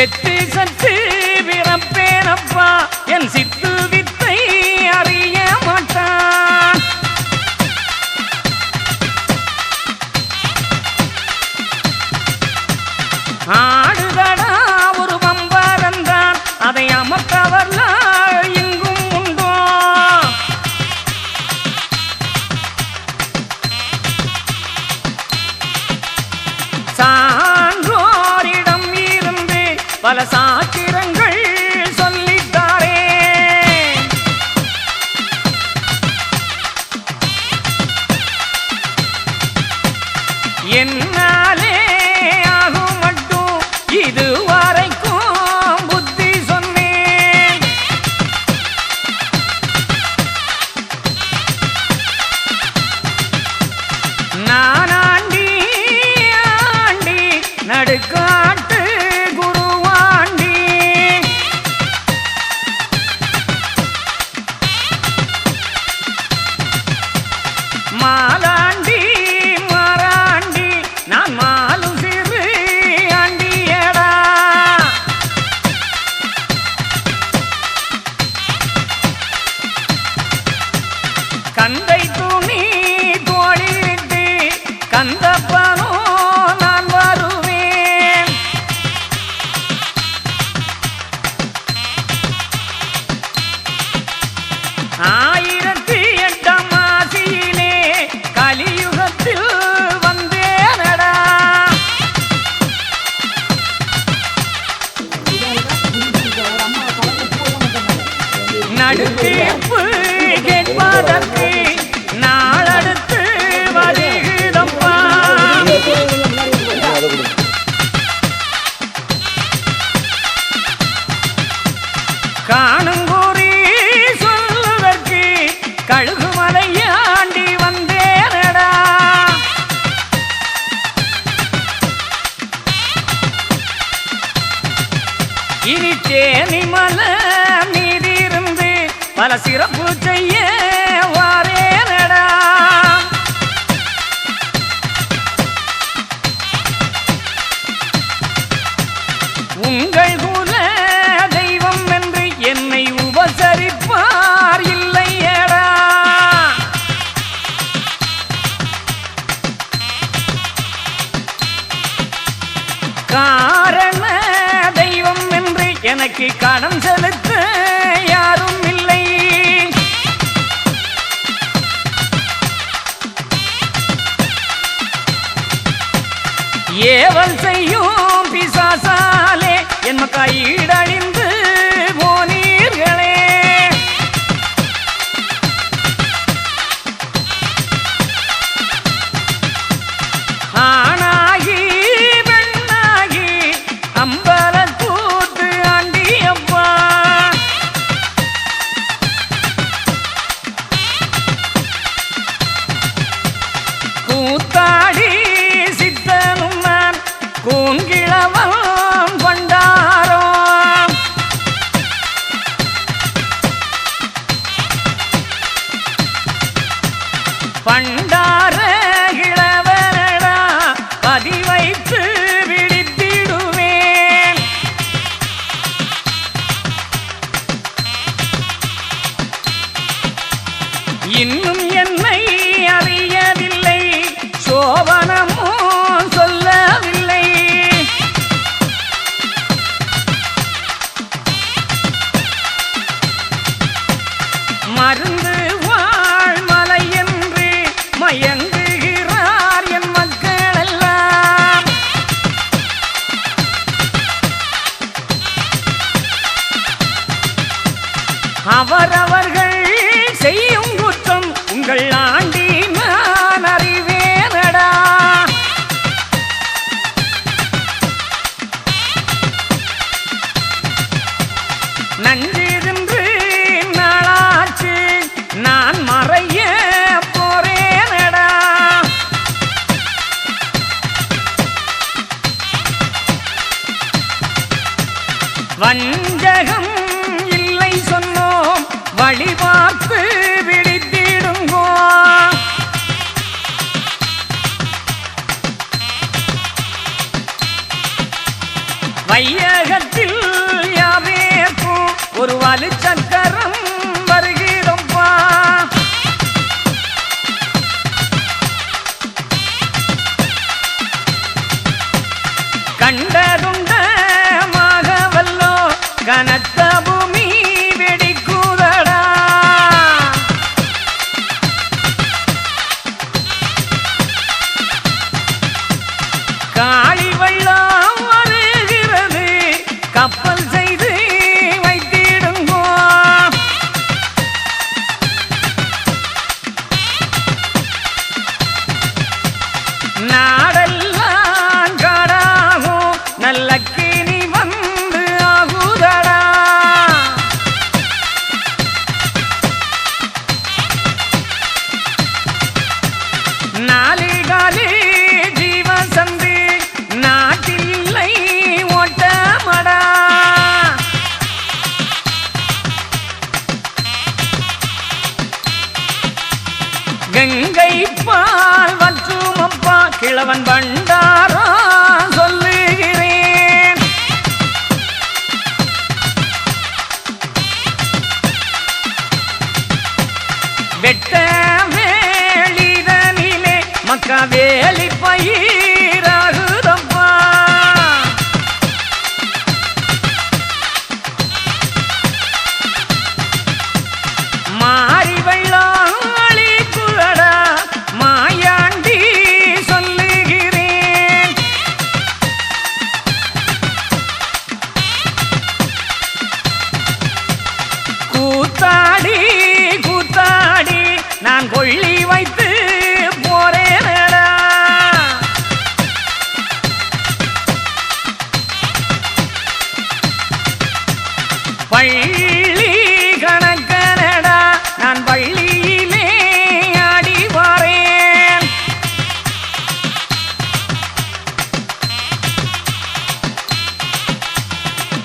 செத்து சத்து பிறப்பேனப்பா என் சித்து வித்தை அறிய நடுக்காட்டு குருவாண்டி மாலாண்டி மாறாண்டி நான் மாலும் சிறு ஆண்டியடா கந்தை துணி தோழிட்டு கந்த பல சிறப்பு செய்ய வாரேனடா உங்கள் குல தெய்வம் என்று என்னை உபசரிப்பார் இல்லையடா. காரண தெய்வம் என்று எனக்கு கடன் செலுத்த ஏவல் செய்யும் பிசாசாலே என் மக்கா ஈடழிந்து பண்டாரே அவரவர்கள் செய்யும் குற்றம் உங்கள் வையகத்தில் யாவேற்கும் ஒரு வலு சக்கரம்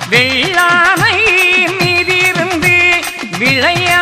வெள்ளாமை மீதிருந்து விளையா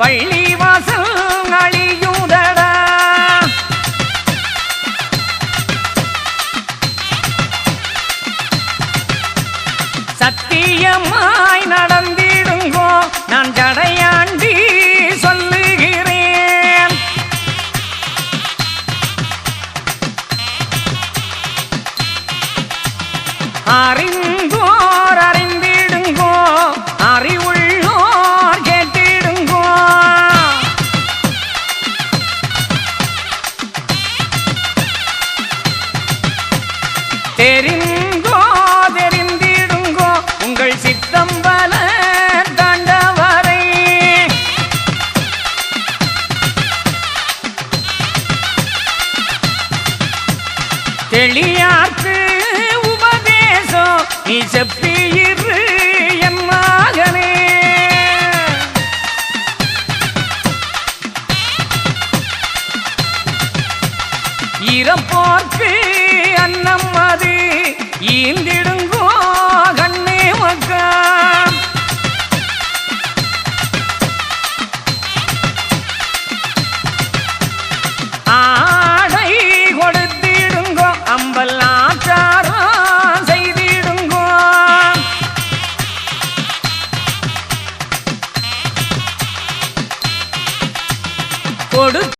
பள்ளி जब भी